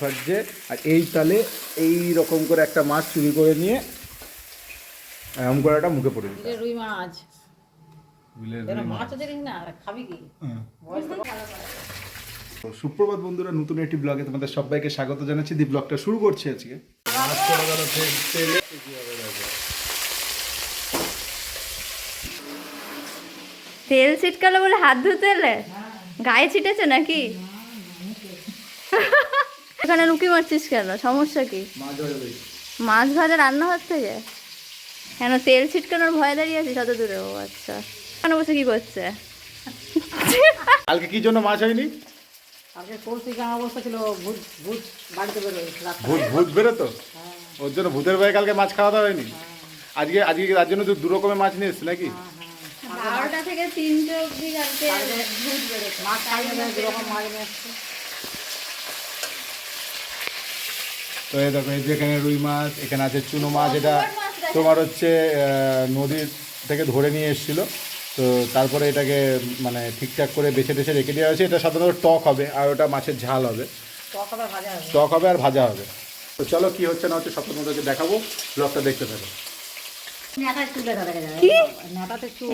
ভাজছে আর এই তালে এই রকম করে একটা মাছ চুরি করে নিয়ে এরকম করে একটা মুখে পড়ে দিতে রুই মাছ। বিলের এরা রুই মাছ। না খাবি কি? হ্যাঁ। বয়স তো ভালো করে। তো সুপ্রভাত বন্ধুরা নতুন একটি ব্লগে তোমাদের সবাইকে স্বাগত জানাচ্ছি। দি ব্লগটা শুরু করছি আজকে। তেলে তেল ছিটকালো বলে হাত ধুতে এলে? গায়ে ছিটেছে নাকি? এখানে লুকি মারছিস কেন? সমস্যা কি? মাছ ধরে বেশি মাছ ভাজা রান্না হচ্ছে যে? কেন তেল ছিটকানোর ভয় দাঁড়িয়ে আছিস অত দূরে? ও আচ্ছা। কেন বসে কি করছে? কালকে কি জন্য মাছ হয়নি? আজকে অবস্থা ছিল ভূত বেরোতো ওর জন্য ভূতের ভয়ে কালকে মাছ খাওয়া দাওয়া হয়নি? আজকে আজকে তার জন্য তো দু রকমের মাছ নিয়ে এসছে নাকি? বারোটা থেকে তিনটে অব্দি কালকে মাছ খাই না মাছ নিয়ে এসছে তো এই দেখো এই যে এখানে রুই মাছ এখানে আছে চুনো মাছ এটা তোমার হচ্ছে নদীর থেকে ধরে নিয়ে এসেছিল। তো তারপরে এটাকে মানে ঠিকঠাক করে বেছে টেছে রেখে দেওয়া হয়েছে। এটা সাধারণত টক হবে আর ওটা মাছের ঝাল হবে। টক হবে। আর ভাজা হবে। তো চলো কি হচ্ছে না হচ্ছে সব তোমাদেরকে দেখাবো। ব্লগটা দেখতে থাকো।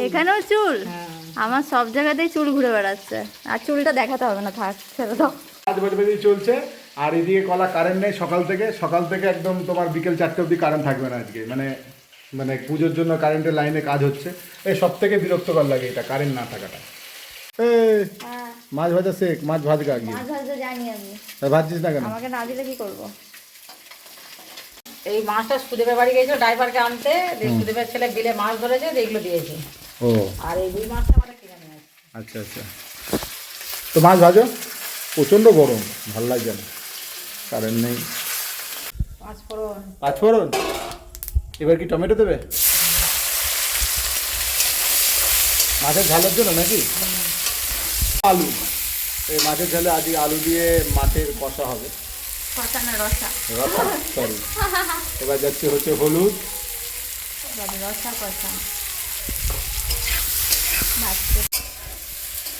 এখানেও চুল? হ্যাঁ। আমার সব জায়গাতেই চুল ঘুরে বেড়াচ্ছে। আর চুলটা দেখাতে হবে না থাক ছেড়ে দাও। চলছে। আর এদিকে কলা কারেন্ট নেই সকাল থেকে। সকাল থেকে একদম তোমার বিকেল চারটে অবধি কারেন্ট থাকবে না আজকে। মানে মানে পুজোর জন্য কারেন্টের লাইনে কাজ হচ্ছে। এই সব থেকে বিরক্তকর লাগে এটা কারেন্ট না থাকাটা। মাছ ভাজা শেখ মাছ ভাজগা গিয়ে ভাজছিস না কেন? আমাকে না দিলে কি করব? এই মাছটা সুদেবের বাড়ি গিয়েছিল ড্রাইভারকে আনতে। সুদেবের ছেলে বিলে মাছ ধরেছে এগুলো দিয়েছে। ও। আর এই রুই মাছটা কিনে নিয়ে আচ্ছা আচ্ছা। তো মাছ ভাজো? প্রচণ্ড গরম ভালো লাগছে না। কারেন্ট নেই। পাঁচ ফোড়ন এবার কি টমেটো দেবে? মাছের ঝালের জন্য নাকি? আলু। এই মাছের ঝালে আজকে আলু দিয়ে মাছের কষা হবে। রসা। সরি এবার যাচ্ছে হচ্ছে হলুদ। রসা কষা।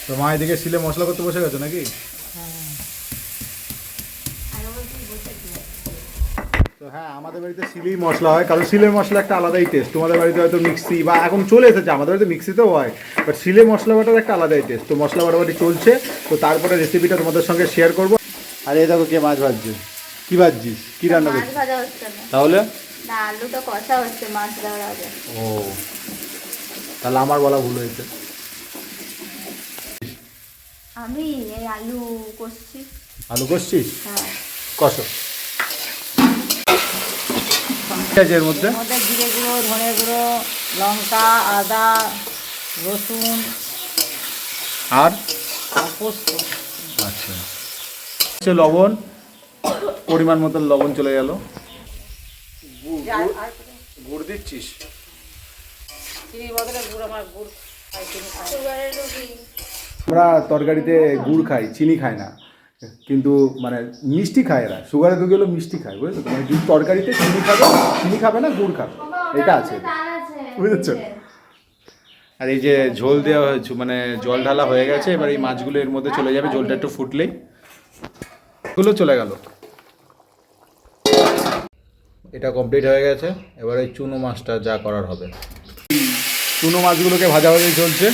তো মা এদিকে শিলে মশলা করতে বসে গেছো নাকি তো হ্যাঁ আমাদের বাড়িতে শিলেই মশলা হয় কারণ শিলের মশলা একটা আলাদাই টেস্ট তোমাদের বাড়িতে হয়তো মিক্সি বা এখন চলে এসেছে আমাদের বাড়িতে মিক্সিতেও হয় বাট শিলে মশলা বাটার একটা আলাদাই টেস্ট তো মশলা বাটাবাটি চলছে তো তারপরে রেসিপিটা তোমাদের সঙ্গে শেয়ার করব। আর এই দেখো কে মাছ ভাজছে। কি ভাজছিস? কি রান্না করছিস? তাহলে? না আলুটা কষা হচ্ছে মাছ দেওয়ার আগে। ও তাহলে আমার বলা ভুল হয়েছে। আমি এই আলু কষছি। আলু করছিস হ্যাঁ। কষো। এর মধ্যে জিরে গুঁড়ো ধনে গুঁড়ো লঙ্কা আদা রসুন আর? পোস্ত। আচ্ছা। হচ্ছে লবণ। পরিমাণ মতো লবণ চলে গেল। গুড় দিচ্ছিস? চিনির বদলে গুড় আমার গুড় খাই চিনি খাই। না। সুগারের রুগী আমরা তরকারিতে গুড় খাই চিনি খাই না। কিন্তু মানে মিষ্টি খায় এরা। সুগারের রোগী হলো মিষ্টি খায় বুঝেছ? মানে যদি তরকারিতে চিনি খাবে চিনি খাবে না গুড় খাবে? এটা আছে। বুঝেছ? আর এই যে ঝোল দেওয়া হয়েছে মানে জল ঢালা হয়ে গেছে এবার এই মাছগুলো এর মধ্যে চলে যাবে জলটা একটু ফুটলেই। গুলো চলে গেল। এটা কমপ্লিট হয়ে গেছে এবার এই চুনো মাছটা যা করার হবে। চুনো মাছগুলোকে ভাজা ভাজি চলছে।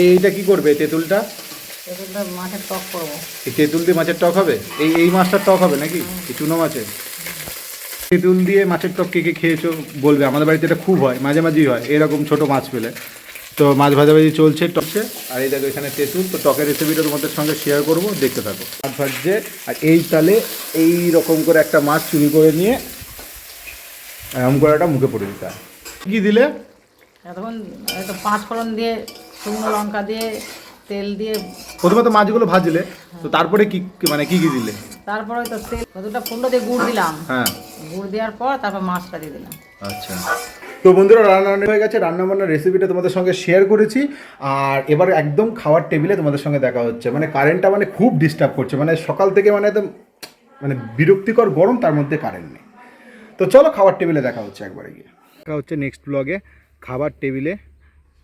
এইটা কি করবে তেঁতুলটা? মাছের টক করব। এই তেঁতুল দিয়ে মাছের টক হবে? এই এই মাছটার টক হবে নাকি? এই চুনো মাছের? তেঁতুল দিয়ে মাছের টক কে কে খেয়েছো বলবে। আমাদের বাড়িতে এটা খুব হয় মাঝে মাঝেই হয় এরকম ছোট মাছ পেলে। তো মাছ ভাজাভাজি চলছে টকছে আর এই দেখো এখানে তেঁতুল তো টকের রেসিপিটা তোমাদের সঙ্গে শেয়ার করব দেখতে থাকো। মাছ ভাজছে আর এই তালে এই রকম করে একটা মাছ চুরি করে নিয়ে এরকম করে একটা মুখে পড়ে দিতে হয়। কী দিলে? এতক্ষণ একটু পাঁচ ফোড়ন দিয়ে শুকনো লঙ্কা দিয়ে তেল দিয়ে প্রথমে তো মাছগুলো ভাজলে তো তারপরে কি মানে কি কি দিলে? তারপরে তো তেল দুটা ফুন্ড দিয়ে গুড় দিলাম। হ্যাঁ। গুড় দেওয়ার পর তারপর মাছটা দিয়ে দিলাম। আচ্ছা। তো বন্ধুরা রান্না রান্না হয়ে গেছে। রান্না বান্নার রেসিপিটা তোমাদের সঙ্গে শেয়ার করেছি। আর এবার একদম খাওয়ার টেবিলে তোমাদের সঙ্গে দেখা হচ্ছে। মানে কারেন্টটা মানে খুব ডিস্টার্ব করছে। মানে সকাল থেকে মানে একদম মানে বিরক্তিকর গরম তার মধ্যে কারেন্ট নেই। তো চলো খাবার টেবিলে দেখা হচ্ছে একবারে গিয়ে। দেখা হচ্ছে নেক্সট ব্লগে খাবার টেবিলে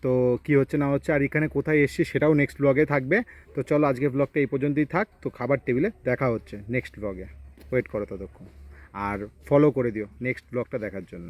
তো কি হচ্ছে না হচ্ছে, আর এখানে কোথায় এসছি সেটাও নেক্সট ব্লগে থাকবে। তো চলো আজকে ব্লগটা এই পর্যন্তই থাক, তো খাবার টেবিলে দেখা হচ্ছে নেক্সট ব্লগে ওয়েট করো ততক্ষণ, আর ফলো করে দিও নেক্সট ব্লগটা দেখার জন্য।